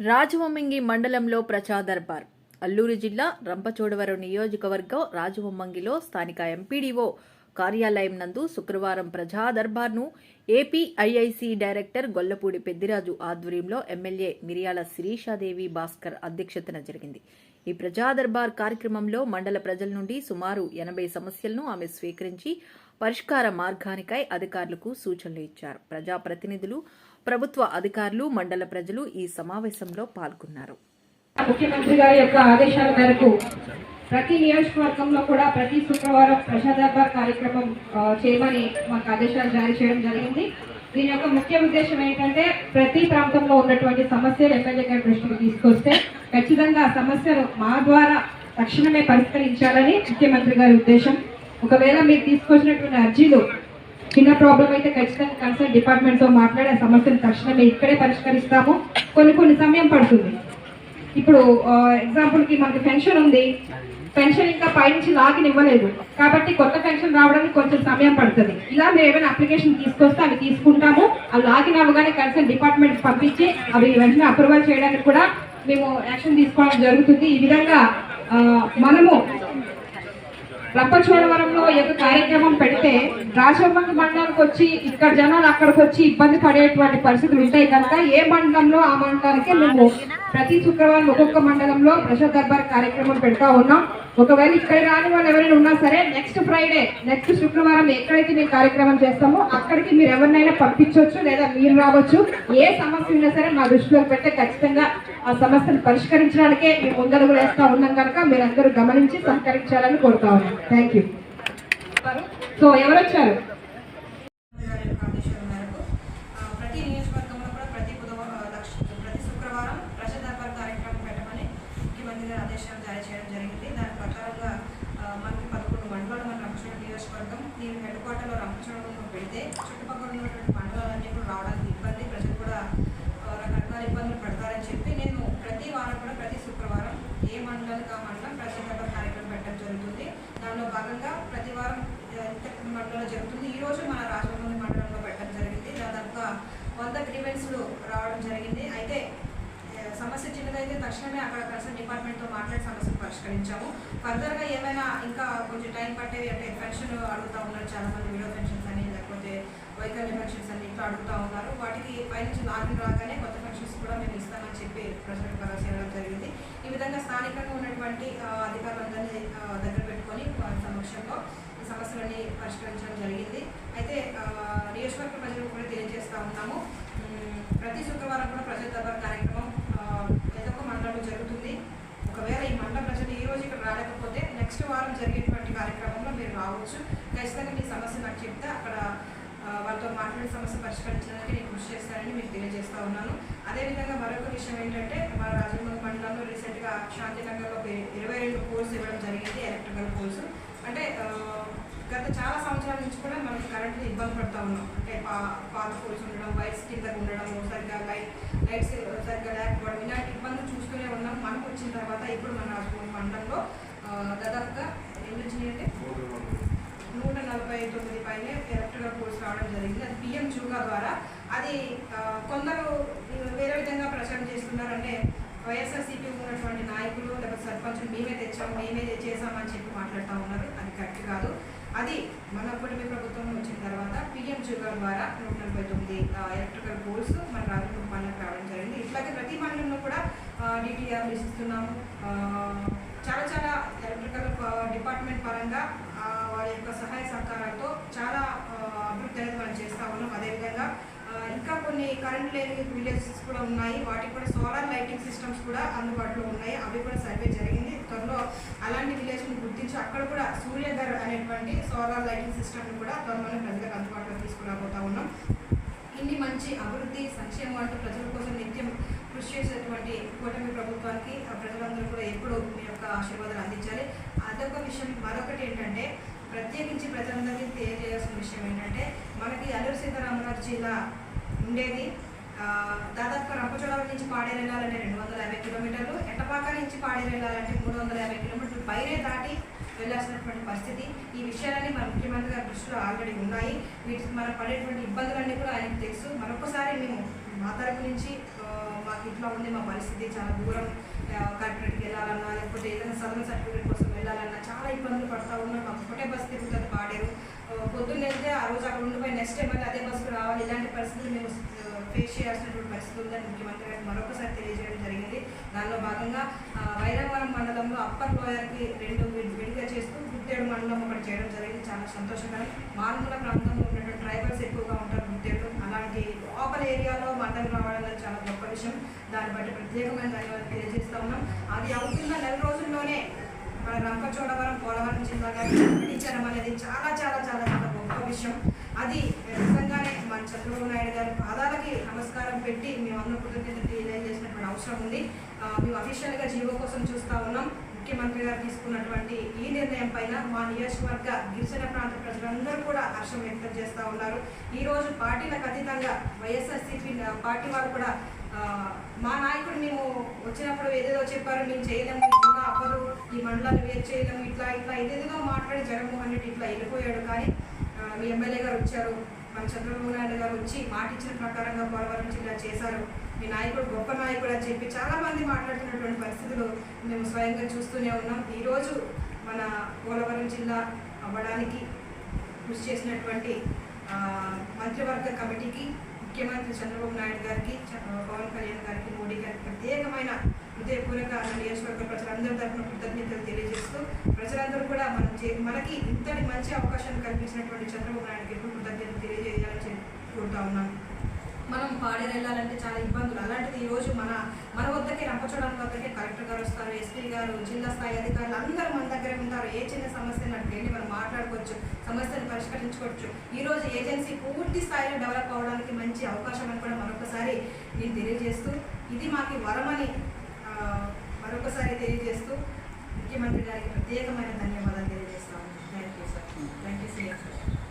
రాజవొమ్మంగి మండలంలో ప్రజా దర్బార్. అల్లూరు జిల్లా రంపచోడవరం నియోజకవర్గం రాజవొమ్మంగిలో స్థానిక ఎంపీడీఓ కార్యాలయం నందు శుక్రవారం ప్రజా దర్బార్ను AP IIC director Gollapudi Peddiraju ఆధ్వర్యంలో ఎమ్మెల్యే మిరియాల శిరీషాదేవి భాస్కర్ అధ్యక్షతన జరిగింది. ఈ ప్రజా దర్బార్ కార్యక్రమంలో మండల ప్రజల నుండి సుమారు ఎనభై సమస్యలను ఆమె స్వీకరించి పరిష్కార మార్గానికై అధికారులకు సూచనలు ఇచ్చారు. ప్రజాప్రతినిధులు ప్రభుత్వ అధికారులు మండల ప్రజలు ఈ సమావేశంలో పాల్గొన్నారు. ముఖ్యమంత్రి గారి యొక్క ఆదేశాల మేరకు ప్రతి నియోజకవర్గంలో కూడా ప్రతి శుక్రవారం ప్రజా దర్బార్ కార్యక్రమం చేయమని మాకు ఆదేశాలు జారీ చేయడం జరిగింది. దీని యొక్క ముఖ్య ఉద్దేశం ఏంటంటే ప్రతి ప్రాంతంలో ఉన్నటువంటి సమస్యలు ఎమ్మెల్యే గారి దృష్టికి తీసుకొస్తే ఖచ్చితంగా ఆ సమస్యలు మా ద్వారా తక్షణమే పరిష్కరించాలని ముఖ్యమంత్రి గారి ఉద్దేశం. ఒకవేళ మీరు తీసుకొచ్చినటువంటి అర్జీలు చిన్న ప్రాబ్లం అయితే ఖచ్చితంగా కన్సర్న్ డిపార్ట్మెంట్తో మాట్లాడి ఆ సమస్యను తక్షణమే ఇక్కడే పరిష్కరిస్తాము. కొన్ని కొన్ని సమయం పడుతుంది. ఇప్పుడు ఎగ్జాంపుల్కి మనకి పెన్షన్ ఉంది. పెన్షన్ ఇంకా పైనుంచి లాగిన్ ఇవ్వలేదు. కాబట్టి కొత్త పెన్షన్ రావడానికి కొంచెం సమయం పడుతుంది. ఇలా మీరు ఏమైనా అప్లికేషన్ తీసుకొస్తే అవి తీసుకుంటాము. ఆ లాగిన్ అవ్వగానే కన్సర్న్ డిపార్ట్మెంట్ పంపించి అవి వెంటనే అప్రూవల్ చేయడానికి కూడా మేము యాక్షన్ తీసుకోవడం జరుగుతుంది. ఈ విధంగా మనము రంపచోడవరంలో ఒక యొక్క కార్యక్రమం పెడితే రాజభవన్ మండలానికి వచ్చి ఇక్కడ జనాలు అక్కడికి వచ్చి ఇబ్బంది పడేటువంటి పరిస్థితులు ఉంటాయి కనుక ఏ మండలంలో ఆ మండలానికి మేము ప్రతి శుక్రవారం ఒక్కొక్క మండలంలో ప్రజా దర్బార్ కార్యక్రమం పెడతా ఉన్నాం. ఒకవేళ ఇక్కడ రాని వాళ్ళు ఎవరైనా ఉన్నా సరే నెక్స్ట్ ఫ్రైడే నెక్స్ట్ శుక్రవారం ఎక్కడైతే మేము కార్యక్రమం చేస్తామో అక్కడికి మీరు ఎవరినైనా పంపించవచ్చు లేదా మీరు రావచ్చు. ఏ సమస్య ఉన్నా సరే మా దృష్టిలో పెడితే ఖచ్చితంగా ఆ సమస్యను పరిష్కరించడానికే మేము ముందడుగు వేస్తా ఉన్నాం కనుక మీరందరూ గమనించి సహకరించాలని కోరుతా ఉన్నాం. థ్యాంక్ యూ సో ఎవరు వచ్చారు గారి యొక్క ఆదేశాల మేరకు ఆ, ప్రతి నియోజకవర్గంలో కూడా ప్రతి బుధవారం ఆ, లక్ష ప్రతి శుక్రవారం ప్రజా దర్బార్ కార్యక్రమం పెట్టమని ముఖ్యమంత్రి గారి ఆదేశాలు జారీ చేయడం జరిగింది దాని ప్రకారంగా ఆ, మనకి పదకొండు మండలాలు మన రంపచోడ నియోజకవర్గం దీని హెడ్ క్వార్టర్లో రంపచోడలో పెడితే చుట్టుపక్కల ఉన్నటువంటి మండలాలన్నీ కూడా రావడానికి ఇబ్బంది ప్రజలు కూడా ఆ, రకరకాల ఇబ్బందులు పడతారని చెప్పి నేను ప్రతి వారం కూడా ప్రతి శుక్రవారం ఏ మండలానికి ఆ మండలం ప్రజా దర్బార్ కార్యక్రమం పెట్టడం జరుగుతుంది దానిలో భాగంగా ప్రతి వారం ఇంతకుముందు మండలంలో జరుగుతుంది ఈ రోజు మన రాజమండ్రి మండలంలో పెట్టడం జరిగింది దాదాపుగా వంద గ్రీవెన్స్లు రావడం జరిగింది అయితే ఏ, సమస్య చిన్నదైతే తక్షణమే అక్కడ కన్సర్న్ డిపార్ట్మెంట్తో మాట్లాడి సమస్యను పరిష్కరించాము. ఫర్దర్గా ఏమైనా ఇంకా కొంచెం టైం పట్టేవి అంటే పెన్షన్ అడుగుతూ ఉన్నారు చాలామంది విడో పెన్షన్స్ అని లేకపోతే వైకల్య పెన్షన్స్ అని ఇట్లా అడుగుతా ఉన్నారు. వాటికి పైనుంచి లాగిన్ రాగానే కొత్త పెన్షన్స్ కూడా మేము ఇస్తామని చెప్పి ప్రజలకు భరోసా ఇవ్వడం జరిగింది. ఈ విధంగా స్థానికంగా ఉన్నటువంటి అధికారులందరినీ దగ్గర పెట్టుకొని వారి సమక్షంలో సమస్యలన్నీ పరిష్కరించడం జరిగింది. అయితే నియోజకవర్గ ప్రజలకు కూడా తెలియజేస్తూ ఉన్నాము. ప్రతి శుక్రవారం కూడా ప్రజల దర్బార్ కార్యక్రమం ఆ, ఏదో ఒక మండలంలో జరుగుతుంది ఒకవేళ ఈ మండల ప్రజలు ఈ రోజు ఇక్కడ రాలేకపోతే నెక్స్ట్ వారం జరిగేటువంటి కార్యక్రమంలో మీరు రావచ్చు ఖచ్చితంగా మీ సమస్య నాకు చెప్తే అక్కడ ఆ, వాళ్ళతో మాట్లాడి సమస్య పరిష్కరించడానికి నేను కృషి చేస్తానని మీకు తెలియజేస్తా ఉన్నాను. అదేవిధంగా మరొక విషయం ఏంటంటే మన రాజమౌళి మండలంలో రీసెంట్గా శాంతినగర్లో ఒక ఇరవై రెండు పోల్స్ ఇవ్వడం జరిగింది ఎలక్ట్రికల్ పోల్స్. అంటే గత చాలా సంవత్సరాల నుంచి కూడా మనం కరెంట్ ఇబ్బంది పడుతూ ఉన్నాం. అంటే పా పాత పోల్స్ ఉండడం వైర్స్ కింద ఉండడం సరిగ్గా లైట్ లైట్స్ సరిగ్గా లేకపోవడం ఇలాంటి ఇబ్బందులు చూస్తూనే ఉన్నాం. మనకు వచ్చిన తర్వాత ఇప్పుడు మన రాజమౌళి మండలంలో దాదాపుగా ఎన్ని వచ్చినాయి అంటే? నూట నలభై తొమ్మిది పైనే ఎలక్ట్రికల్ కోర్స్ రావడం జరిగింది. అది పిఎం చూగా ద్వారా. అది కొందరు వేరే విధంగా ప్రచారం చేస్తున్నారంటే వైఎస్ఆర్సీపీ ఉన్నటువంటి నాయకులు లేకపోతే సర్పంచులు మేమే తెచ్చాం మేమే చేసామని చెప్పి మాట్లాడుతూ ఉన్నారు. అది కరెక్ట్ కాదు. అది మన కూటమి ప్రభుత్వం వచ్చిన తర్వాత పిఎం చూగా ద్వారా నూట నలభై తొమ్మిది ఎలక్ట్రికల్ పోల్స్ మన రాజకీయ మండలం రావడం జరిగింది. ఇట్లాగే ప్రతి మండలంలో కూడా డిటిఆర్ ఇస్తున్నాము చాలా చాలా ఎలక్ట్రికల్ డిపార్ట్మెంట్ పరంగా వారి యొక్క సహాయ సహకారాలతో చాలా అభివృద్ధి అనేది మనం చేస్తూ ఉన్నాం. అదేవిధంగా ఇంకా కొన్ని కరెంట్ లేని విలేజెస్ కూడా ఉన్నాయి. వాటికి కూడా సోలార్ లైటింగ్ సిస్టమ్స్ కూడా అందుబాటులో ఉన్నాయి. అవి కూడా సర్వే జరిగింది. త్వరలో అలాంటి విలేజ్ని గుర్తించి అక్కడ కూడా సూర్యగర్ అనేటువంటి సోలార్ లైటింగ్ సిస్టమ్ని కూడా త్వరలోనే ప్రజలకు అందుబాటులో తీసుకురాబోతా ఉన్నాం. ఇన్ని మంచి అభివృద్ధి సంక్షేమం అంటూ ప్రజల కోసం నిత్యం కృషి చేసినటువంటి కూటమి ప్రభుత్వానికి ఆ ప్రజలందరూ కూడా ఎప్పుడు మీ యొక్క ఆశీర్వాదాలు అందించాలి. అదొక విషయం. మరొకటి ఏంటంటే ప్రత్యేకించి ప్రజలందరికీ తెలియజేయాల్సిన విషయం ఏంటంటే మనకి అల్లూరు సీతారామరాజు జిల్లా ఉండేది. దాదాపు దాదాపుగా రంపచోడవరం నుంచి పాడేరు వెళ్ళాలంటే రెండు వందల యాభై కిలోమీటర్లు ఎట్టపాక నుంచి పాడేరు వెళ్ళాలంటే మూడు వందల యాభై కిలోమీటర్లు. పైనే దాటి వెళ్ళాల్సినటువంటి పరిస్థితి. ఈ విషయాలన్నీ మన ముఖ్యమంత్రి గారి దృష్టిలో ఆల్రెడీ ఉన్నాయి. వీటికి మనం పడేటువంటి ఇబ్బందులన్నీ కూడా ఆయనకు తెలుసు. మరొకసారి మేము మా తరపు నుంచి మాకు ఇట్లా ఉంది మా పరిస్థితి చాలా దూరం. కార్పొరేట్కి వెళ్ళాలన్నా లేకపోతే ఏదైనా సదన సర్టిఫికేట్ కోసం వెళ్ళాలన్నా చాలా ఇబ్బందులు పడతా ఉన్నాం. మాకు ఒకటే బస్ తిరుగుతుంది పాడేరు. పొద్దున్న వెళ్తే ఆ రోజు అక్కడ ఉండిపోయి నెక్స్ట్ టైం మళ్ళీ అదే బస్సుకు రావాలి. ఇలాంటి పరిస్థితులు మేము ఫేస్ చేయాల్సినటువంటి పరిస్థితి ఉందని ముఖ్యమంత్రి గారికి మరొకసారి తెలియజేయడం జరిగింది. దానిలో భాగంగా వైరవరం వైరావరం మండలంలో అప్పర్ లోయర్కి రెండు విడిగా చేస్తూ గుత్తేడు మండలం ఒకటి చేయడం జరిగింది. చాలా సంతోషకరం. మారుమూల ప్రాంతంలో ఉన్నటువంటి ట్రైబల్స్ ఎక్కువగా ఉంటారు గుత్తేడు. అలాంటి లోపల ఏరియాలో మండలం రావడం అనేది చాలా గొప్ప విషయం. దాన్ని బట్టి ప్రత్యేకమైన ధన్యవాదాలు తెలియజేస్తా ఉన్నాం. అది అవుతున్న నెల రోజుల్లోనే మన రంపచోడవరం పోలవరం జిల్లాగా ప్రకటించడం అనేది చాలా చాలా చాలా చాలా గొప్ప విషయం. అది నిజంగానే మన చంద్రబాబు నాయుడు గారి పాదాలకి నమస్కారం పెట్టి మేమందరం కృతజ్ఞత తెలియజేసినటువంటి అవసరం ఉంది. మేము అఫీషియల్గా జీవో కోసం చూస్తూ ఉన్నాం. ముఖ్యమంత్రి గారు తీసుకున్నటువంటి ఈ నిర్ణయం పైన మా నియోజకవర్గ గిరిజన ప్రాంత ప్రజలందరూ కూడా హర్షం వ్యక్తం చేస్తూ ఉన్నారు. ఈ రోజు పార్టీలకు అతీతంగా వైఎస్ఆర్సీపీ పార్టీ వారు కూడా మా నాయకుడు మేము వచ్చినప్పుడు ఏదేదో చెప్పారు మేము చేయలేము ఇంకా అవ్వదు ఈ మండలాలు వేరు చేయలేము ఇట్లా ఇట్లా ఏదేదో మాట్లాడి జగన్మోహన్ రెడ్డి ఇట్లా వెళ్ళిపోయాడు. కానీ మీ ఎమ్మెల్యే గారు వచ్చారు మన చంద్రబాబు నాయుడు గారు వచ్చి మాట ఇచ్చిన ప్రకారంగా పోలవరం జిల్లా చేశారు. మీ నాయకుడు గొప్ప నాయకుడు అని చెప్పి చాలామంది మాట్లాడుతున్నటువంటి పరిస్థితులు మేము స్వయంగా చూస్తూనే ఉన్నాం. ఈరోజు మన పోలవరం జిల్లా అవ్వడానికి కృషి చేసినటువంటి మంత్రివర్గ కమిటీకి ముఖ్యమంత్రి చంద్రబాబు నాయుడు గారికి పవన్ కళ్యాణ్ గారికి మోడీ గారికి ఆయన హృదయపూర్వక నియోజకవర్గ ప్రజలందరి తరఫున కృతజ్ఞతలు తెలియజేస్తూ ప్రజలందరూ కూడా మనం చే- మనకి ఇంతటి మంచి అవకాశాన్ని కల్పించినటువంటి చంద్రబాబు నాయుడుకి ఎప్పుడు కృతజ్ఞతలు తెలియజేయాలని కోరుతా ఉన్నాను. మనం పాడేరు వెళ్ళాలంటే చాలా ఇబ్బందులు. అలాంటిది ఈరోజు రోజు మన మన వద్దకే రంపచోడానికి వద్దకే కలెక్టర్ గారు వస్తారు ఎస్పీ గారు జిల్లా స్థాయి అధికారులు అందరూ మన దగ్గరే ఉంటారు. ఏ చిన్న సమస్యను అక్కడికి వెళ్ళి మనం మాట్లాడుకోవచ్చు సమస్యను పరిష్కరించుకోవచ్చు. ఈరోజు ఏజెన్సీ పూర్తి స్థాయిలో డెవలప్ అవడానికి మంచి అవకాశం అని కూడా మరొకసారి నేను తెలియజేస్తూ ఇది మాకు వరమని మరొకసారి తెలియజేస్తూ ముఖ్యమంత్రి గారికి ప్రత్యేకమైన ధన్యవాదాలు తెలియజేస్తాము. Thank you sir thank you sir